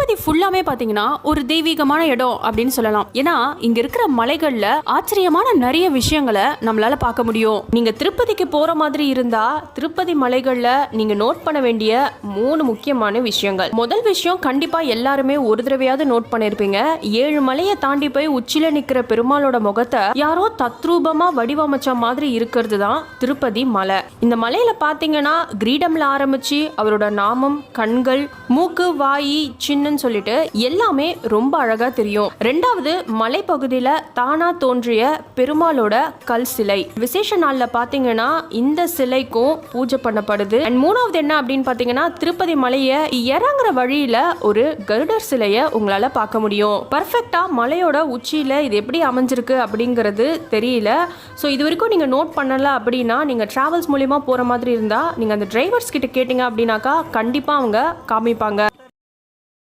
திருப்பதி ஃபுல்லாமே பாத்தீங்கன்னா ஒரு தெய்வீகமான இடம் அப்படின்னு சொல்லலாம். ஏன்னா இங்க இருக்கிற மலைகள்ல ஆச்சரியமான நிறைய விஷயங்களை நம்மளால பார்க்க முடியும். நீங்க திருப்பதிக்கு போற மாதிரி இருந்தா திருப்பதி மலைகள்ல நீங்க நோட் பண்ண வேண்டிய மூணு முக்கியமான விஷயங்கள். முதல் விஷயம் கண்டிப்பா எல்லாருமே ஒரு தடவையாவது நோட் பண்ணிருப்பீங்க. ஏழு மலையை தாண்டி போய் உச்சில நிக்கிற பெருமாளோட முகத்தை யாரோ தத்ரூபமா வடிவமைச்ச மாதிரி இருக்கிறது தான் திருப்பதி மலை. இந்த மலையில பாத்தீங்கன்னா கிரீடம்ல ஆரம்பிச்சு அவரோட நாமம் கண்கள் மூக்கு வாய் சின்னன்னு சொல்லிட்டு எல்லாமே ரொம்ப அழகா தெரியும். ரெண்டாவது மலைப்பகுதியில தானா தோன்றிய பெருமாளோட கல் சிலை. விசேஷ நாள்ல பாத்தீங்கன்னா இந்த சிலைக்கும் பூஜை பண்ணப்படுது. அண்ட் மூணாவது என்ன அப்படின்னு பாத்தீங்கன்னா திருப்பதி மலையை இறங்குற வழியில ஒரு கருடர் சிலையை உங்களால பார்க்க முடியும். பர்ஃபெக்டா மலையோட உச்சியில இது எப்படி அமைஞ்சிருக்கு அப்படிங்கிறது தெரியல. ஸோ இது வரைக்கும் நீங்க நோட் பண்ணல அப்படின்னா நீங்க டிராவல்ஸ் மூலியமா போற மாதிரி இருந்தா நீங்க அந்த டிரைவர்ஸ் கிட்ட கேட்டீங்க அப்படின்னாக்கா கண்டிப்பா அவங்க காமிப்பாங்க.